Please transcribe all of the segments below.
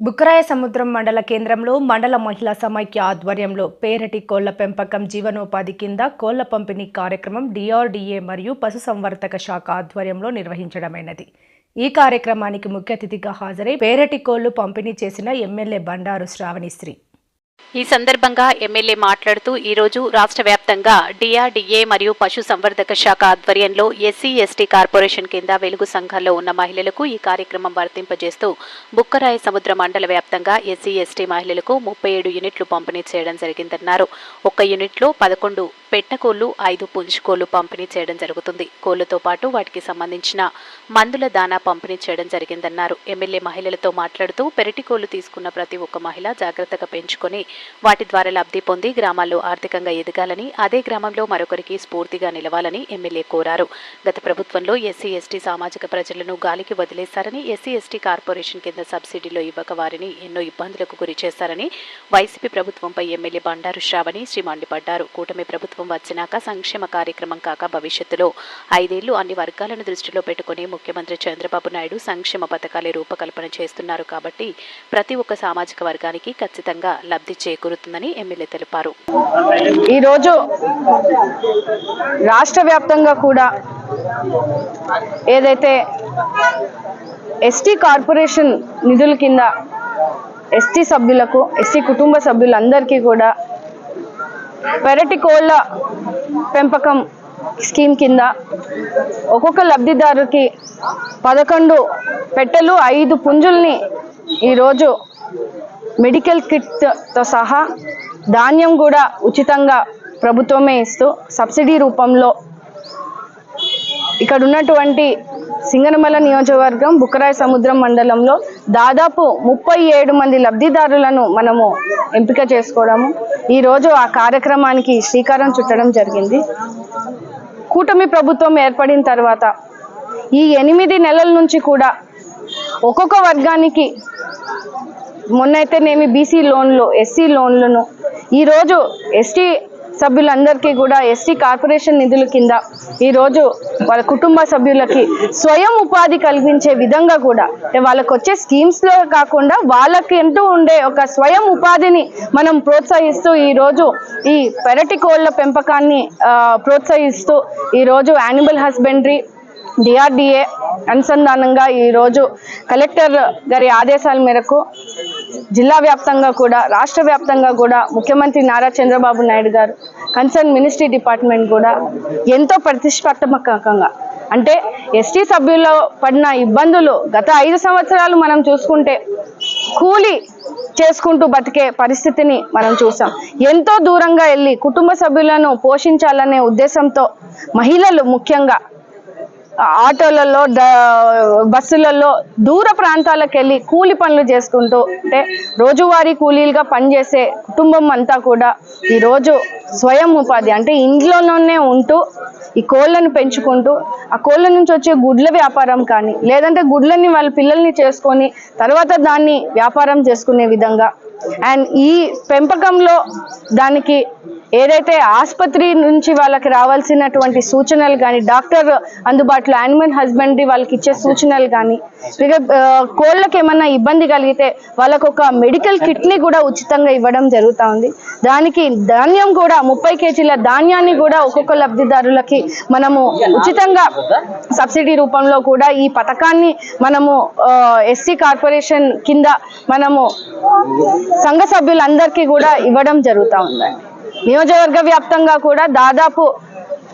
బుక్కరాయ సముద్రం మండల కేంద్రంలో మండల మహిళా సమైక్య ఆధ్వర్యంలో పేరటి కోళ్ళ పెంపకం జీవనోపాధి కింద కోళ్ళ పంపిణీ కార్యక్రమం డిఆర్డీఏ మరియు పశుసంవర్ధక శాఖ ఆధ్వర్యంలో నిర్వహించడమైనది. ఈ కార్యక్రమానికి ముఖ్య అతిథిగా హాజరై పేరటి కోళ్ళు పంపిణీ చేసిన ఎమ్మెల్యే బండారు శ్రావణిశ్రీ. ఈ సందర్భంగా ఎమ్మెల్యే మాట్లాడుతూ ఈ రోజు రాష్ట్ర వ్యాప్తంగా డిఆర్డీఏ మరియు పశు సంవర్ధక శాఖ ఆధ్వర్యంలో ఎస్సీ ఎస్టీ కార్పొరేషన్ కింద వెలుగు సంఘాల్లో ఉన్న మహిళలకు ఈ కార్యక్రమం వర్తింపజేస్తూ బుక్కరాయ సముద్ర మండల వ్యాప్తంగా ఎస్సీ ఎస్టీ మహిళలకు ముప్పై ఏడు యూనిట్లు పంపిణీ చేయడం జరిగిందన్నారు. ఒక్క యూనిట్లో పదకొండు పెట్టకోళ్ళు ఐదు పుంజుకోళ్ళు పంపిణీ చేయడం జరుగుతుంది. కోళ్ళతో పాటు వాటికి సంబంధించిన మందుల దానా పంపిణీ చేయడం జరిగిందన్నారు. ఎమ్మెల్యే మహిళలతో మాట్లాడుతూ పెరటి కోళ్ళు తీసుకున్న ప్రతి ఒక్క మహిళ జాగ్రత్తగా పెంచుకొని వాటి ద్వారా లబ్ధి పొంది గ్రామాల్లో ఆర్థికంగా ఎదగాలని అదే గ్రామంలో మరొకరికి స్ఫూర్తిగా నిలవాలని ఎమ్మెల్యే కోరారు. గత ప్రభుత్వంలో ఎస్సీ ఎస్టీ సామాజిక ప్రజలను గాలికి వదిలేశారని ఎస్సీ ఎస్టీ కార్పొరేషన్ కింద సబ్సిడీలో ఇవ్వక వారిని ఎన్నో ఇబ్బందులకు గురి చేశారని వైసీపీ ప్రభుత్వంపై ఎమ్మెల్యే బండారు శ్రావణి శ్రీ మండిపడ్డారు. కూటమి ప్రభుత్వం వచ్చినాక సంక్షేమ కార్యక్రమం కాక భవిష్యత్తులో ఐదేళ్ళు అన్ని వర్గాలను దృష్టిలో పెట్టుకుని ముఖ్యమంత్రి చంద్రబాబు నాయుడు సంక్షేమ పథకాలే రూపకల్పన చేస్తున్నారు కాబట్టి ప్రతి ఒక్క సామాజిక వర్గానికి ఖచ్చితంగా లబ్ధి చేకూరుతుందని ఎమ్మెల్యే తెలిపారు. ఈరోజు రాష్ట్ర వ్యాప్తంగా కూడా ఏదైతే ఎస్టీ కార్పొరేషన్ నిధుల కింద ఎస్టీ సభ్యులకు ఎస్టీ కుటుంబ సభ్యులందరికీ కూడా పెరటి కోళ్ళ పెంపకం స్కీమ్ కింద ఒక్కొక్క లబ్ధిదారుకి పదకొండు పెట్టెలు ఐదు పుంజుల్ని ఈరోజు మెడికల్ కిట్తో సహా ధాన్యం కూడా ఉచితంగా ప్రభుత్వమే ఇస్తూ సబ్సిడీ రూపంలో ఇక్కడ ఉన్నటువంటి సింగనమల నియోజకవర్గం బుక్కరాయ సముద్రం మండలంలో దాదాపు ముప్పై ఏడు మంది లబ్ధిదారులను మనము ఎంపిక చేసుకోవడము. ఈరోజు ఆ కార్యక్రమానికి శ్రీకారం చుట్టడం జరిగింది. కూటమి ప్రభుత్వం ఏర్పడిన తర్వాత ఈ ఎనిమిది నెలల నుంచి కూడా ఒక్కొక్క వర్గానికి మొన్నైతేనేమి బీసీ లోన్లు ఎస్సీ లోన్లను. ఈరోజు ఎస్టీ సభ్యులందరికీ కూడా ఎస్టీ కార్పొరేషన్ నిధుల కింద ఈరోజు వాళ్ళ కుటుంబ సభ్యులకి స్వయం ఉపాధి కల్పించే విధంగా కూడా వాళ్ళకు వచ్చే స్కీమ్స్లో కాకుండా వాళ్ళకి అంటూ ఉండే ఒక స్వయం ఉపాధిని మనం ప్రోత్సహిస్తూ ఈరోజు ఈ పెరటి కోళ్ళ పెంపకాన్ని ప్రోత్సహిస్తూ ఈరోజు యానిమల్ హస్బెండరీ డిఆర్డిఏ అనుసంధానంగా ఈరోజు కలెక్టర్ గారి ఆదేశాల మేరకు జిల్లా వ్యాప్తంగా కూడా రాష్ట్ర వ్యాప్తంగా కూడా ముఖ్యమంత్రి నారా చంద్రబాబు నాయుడు గారు కన్సర్న్ మినిస్ట్రీ డిపార్ట్మెంట్ కూడా ఎంతో ప్రతిష్టాత్మకంగా అంటే ఎస్టీ సభ్యుల్లో పడిన ఇబ్బందులు గత ఐదు సంవత్సరాలు మనం చూసుకుంటే కూలి చేసుకుంటూ బతికే పరిస్థితిని మనం చూసాం. ఎంతో దూరంగా వెళ్ళి కుటుంబ సభ్యులను పోషించాలనే ఉద్దేశంతో మహిళలు ముఖ్యంగా ఆటోలలో బస్సులలో దూర ప్రాంతాలకు వెళ్ళి కూలి పనులు చేసుకుంటూ అంటే రోజువారీ కూలీలుగా పనిచేసే కుటుంబం అంతా కూడా ఈరోజు స్వయం ఉపాధి అంటే ఇంట్లోనే ఉంటూ ఈ కోళ్ళను పెంచుకుంటూ ఆ కోళ్ళ నుంచి వచ్చే గుడ్ల వ్యాపారం కానీ లేదంటే గుడ్లని వాళ్ళ పిల్లల్ని చేసుకొని తర్వాత దాన్ని వ్యాపారం చేసుకునే విధంగా. అండ్ ఈ పెంపకంలో దానికి ఏదైతే ఆసుపత్రి నుంచి వాళ్ళకి రావాల్సినటువంటి సూచనలు కానీ డాక్టర్ అందుబాటులో యానిమల్ హస్బెండరీ వాళ్ళకి ఇచ్చే సూచనలు కానీ ఇక కోళ్ళకి ఏమన్నా ఇబ్బంది కలిగితే వాళ్ళకు ఒక మెడికల్ కిట్ని కూడా ఉచితంగా ఇవ్వడం జరుగుతూ ఉంది దానికి ధాన్యం కూడా ముప్పై కేజీల ధాన్యాన్ని కూడా ఒక్కొక్క లబ్ధిదారులకి మనము ఉచితంగా సబ్సిడీ రూపంలో కూడా ఈ పథకాన్ని మనము ఎస్సీ కార్పొరేషన్ కింద మనము సంఘ సభ్యులందరికీ కూడా ఇవ్వడం జరుగుతూ ఉందండి. నియోజకవర్గ వ్యాప్తంగా కూడా దాదాపు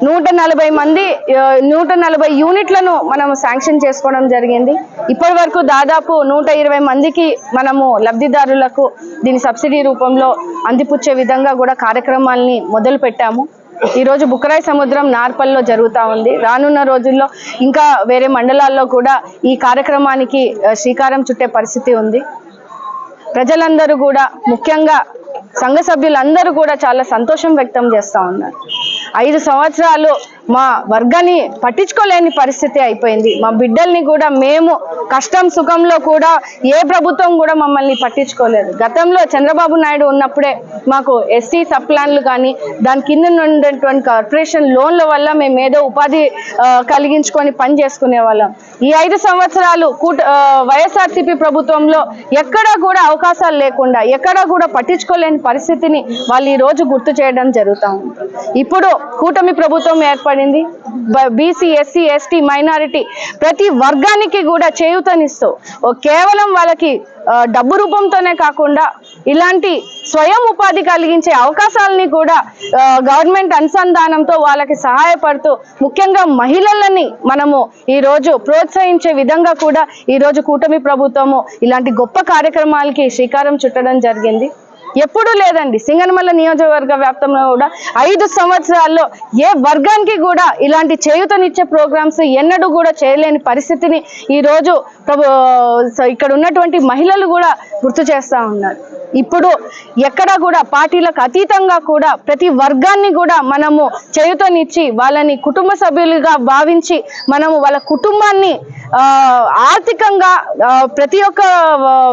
నూట నలభై మంది నూట నలభై యూనిట్లను మనం శాంక్షన్ చేసుకోవడం జరిగింది. ఇప్పటి వరకు దాదాపు నూట ఇరవై మందికి మనము లబ్ధిదారులకు దీని సబ్సిడీ రూపంలో అందిపుచ్చే విధంగా కూడా కార్యక్రమాల్ని మొదలు పెట్టాము. ఈరోజు బుక్కరాయి సముద్రం నార్పల్లో జరుగుతూ ఉంది. రానున్న రోజుల్లో ఇంకా వేరే మండలాల్లో కూడా ఈ కార్యక్రమానికి శ్రీకారం చుట్టే పరిస్థితి ఉంది. ప్రజలందరూ కూడా ముఖ్యంగా సంఘ సభ్యులందరూ కూడా చాలా సంతోషం వ్యక్తం చేస్తూ ఉన్నారు. ఐదు సంవత్సరాలు మా వర్గాన్ని పట్టించుకోలేని పరిస్థితి అయిపోయింది. మా బిడ్డల్ని కూడా మేము కష్టం సుఖంలో కూడా ఏ ప్రభుత్వం కూడా మమ్మల్ని పట్టించుకోలేదు. గతంలో చంద్రబాబు నాయుడు ఉన్నప్పుడే మాకు ఎస్సీ సబ్ ప్లాన్లు కానీ దాని కింద ఉండేటువంటి కార్పొరేషన్ లోన్ల వల్ల మేము ఏదో ఉపాధి కలిగించుకొని పని చేసుకునే వాళ్ళం. ఈ ఐదు సంవత్సరాలు కూట వైఎస్ఆర్సిపి వైఎస్ఆర్సీపీ ప్రభుత్వంలో ఎక్కడా కూడా అవకాశాలు లేకుండా ఎక్కడా కూడా పట్టించుకోలేని పరిస్థితిని వాళ్ళు ఈ రోజు గుర్తు చేయడం జరుగుతా ఉంది. ఇప్పుడు కూటమి ప్రభుత్వం పడింది. బీసీ ఎస్సీ ఎస్టీ మైనారిటీ ప్రతి వర్గానికి కూడా చేయూతనిస్తూ కేవలం వాళ్ళకి డబ్బు రూపంతోనే కాకుండా ఇలాంటి స్వయం ఉపాధి కలిగించే అవకాశాలని కూడా గవర్నమెంట్ అనుసంధానంతో వాళ్ళకి సహాయపడుతూ ముఖ్యంగా మహిళలని మనము ఈ రోజు ప్రోత్సహించే విధంగా కూడా ఈ రోజు కూటమి ప్రభుత్వము ఇలాంటి గొప్ప కార్యక్రమాలకి శ్రీకారం చుట్టడం జరిగింది. ఎప్పుడూ లేదండి. సింగనమల్ల నియోజకవర్గ వ్యాప్తంలో కూడా ఐదు సంవత్సరాల్లో ఏ వర్గానికి కూడా ఇలాంటి చేయూతనిచ్చే ప్రోగ్రామ్స్ ఎన్నడూ కూడా చేయలేని పరిస్థితిని ఈరోజు ప్రభు ఇక్కడ ఉన్నటువంటి మహిళలు కూడా గుర్తు చేస్తూ ఉన్నారు. ఇప్పుడు ఎక్కడ కూడా పార్టీలకు అతీతంగా కూడా ప్రతి వర్గాన్ని కూడా మనము చేయుతనిచ్చి వాళ్ళని కుటుంబ సభ్యులుగా భావించి మనము వాళ్ళ కుటుంబాన్ని ఆర్థికంగా ప్రతి ఒక్క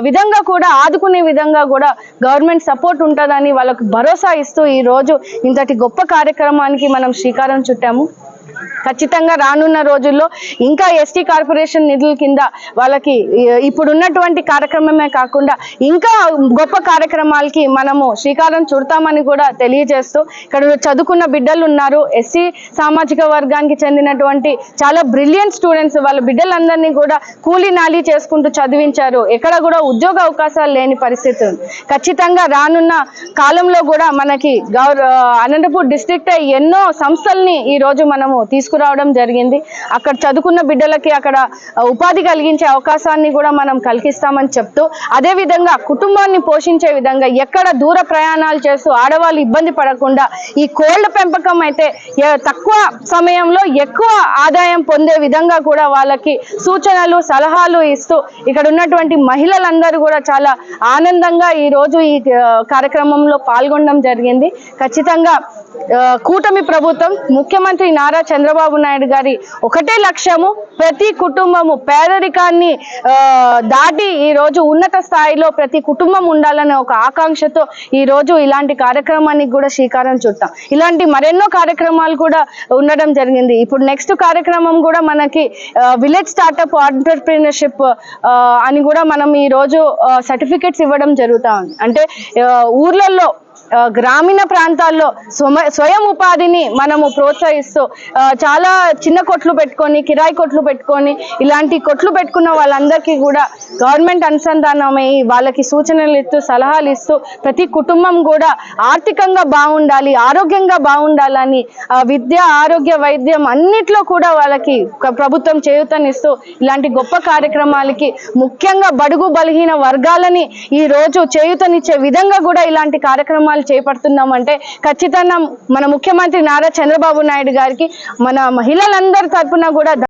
విధంగా కూడా ఆదుకునే విధంగా కూడా గవర్నమెంట్ సపోర్ట్ ఉంటుందని వాళ్ళకు భరోసా ఇస్తూ ఈ రోజు ఇంతటి గొప్ప కార్యక్రమానికి మనం శ్రీకారం చుట్టాము. ఖచ్చితంగా రానున్న రోజుల్లో ఇంకా ఎస్టీ కార్పొరేషన్ నిధుల కింద వాళ్ళకి ఇప్పుడున్నటువంటి ఇప్పుడు ఉన్నటువంటి కార్యక్రమమే కాకుండా ఇంకా గొప్ప కార్యక్రమాలకి మనము శ్రీకారం చుడతామని కూడా తెలియజేస్తూ ఇక్కడ చదువుకున్న బిడ్డలు ఉన్నారు. ఎస్సీ సామాజిక వర్గానికి చెందినటువంటి చాలా బ్రిలియంట్ స్టూడెంట్స్ వాళ్ళ బిడ్డలందరినీ కూడా కూలీ నాలీ చేసుకుంటూ చదివించారు. ఎక్కడ కూడా ఉద్యోగ అవకాశాలు లేని పరిస్థితి ఖచ్చితంగా రానున్న కాలంలో కూడా మనకి గౌర అనంతపూర్ డిస్ట్రిక్ట్ ఎన్నో సంస్థల్ని ఈ రోజు మనము తీసుకురావడం జరిగింది. అక్కడ చదువుకున్న బిడ్డలకి అక్కడ ఉపాధి కలిగించే అవకాశాన్ని కూడా మనం కల్పిస్తామని చెప్తూ అదే విధంగా కుటుంబాన్ని పోషించే విధంగా ఎక్కడ దూర ప్రయాణాలు చేస్తూ ఆడవాళ్ళు ఇబ్బంది పడకుండా ఈ కోళ్ళ పెంపకం అయితే తక్కువ సమయంలో ఎక్కువ ఆదాయం పొందే విధంగా కూడా వాళ్ళకి సూచనలు సలహాలు ఇస్తూ ఇక్కడ ఉన్నటువంటి మహిళలందరూ కూడా చాలా ఆనందంగా ఈ రోజు ఈ కార్యక్రమంలో పాల్గొనడం జరిగింది. ఖచ్చితంగా కూటమి ప్రభుత్వం ముఖ్యమంత్రి నారా చంద్రబాబు నాయుడు గారి ఒకటే లక్ష్యము ప్రతి కుటుంబము పేదరికాన్ని దాటి ఈ రోజు ఉన్నత స్థాయిలో ప్రతి కుటుంబం ఉండాలనే ఒక ఆకాంక్షతో ఈ రోజు ఇలాంటి కార్యక్రమానికి కూడా శ్రీకారం చుట్టాం. ఇలాంటి మరెన్నో కార్యక్రమాలు కూడా ఉండడం జరిగింది. ఇప్పుడు నెక్స్ట్ కార్యక్రమం కూడా మనకి విలేజ్ స్టార్టప్ ఆంటర్ప్రీనర్షిప్ అని కూడా మనం ఈ రోజు సర్టిఫికెట్స్ ఇవ్వడం జరుగుతా ఉంది. అంటే ఊర్లలో గ్రామీణ ప్రాంతాల్లో స్వమ స్వయం ఉపాధిని మనము ప్రోత్సహిస్తూ చాలా చిన్న కొట్లు పెట్టుకొని కిరాయి కొట్లు పెట్టుకొని ఇలాంటి కొట్లు పెట్టుకున్న వాళ్ళందరికీ కూడా గవర్నమెంట్ అనుసంధానమై వాళ్ళకి సూచనలు ఇస్తూ సలహాలు ఇస్తూ ప్రతి కుటుంబం కూడా ఆర్థికంగా బాగుండాలి ఆరోగ్యంగా బాగుండాలని విద్య ఆరోగ్య వైద్యం అన్నిట్లో కూడా వాళ్ళకి ప్రభుత్వం చేయూతనిస్తూ ఇలాంటి గొప్ప కార్యక్రమాలకి ముఖ్యంగా బడుగు బలహీన వర్గాలని ఈ రోజు చేయూతనిచ్చే విధంగా కూడా ఇలాంటి కార్యక్రమాలు చేపడుతున్నామంటే ఖచ్చితంగా మన ముఖ్యమంత్రి నారా చంద్రబాబు నాయుడు గారికి మన మహిళలందరి తరఫున కూడా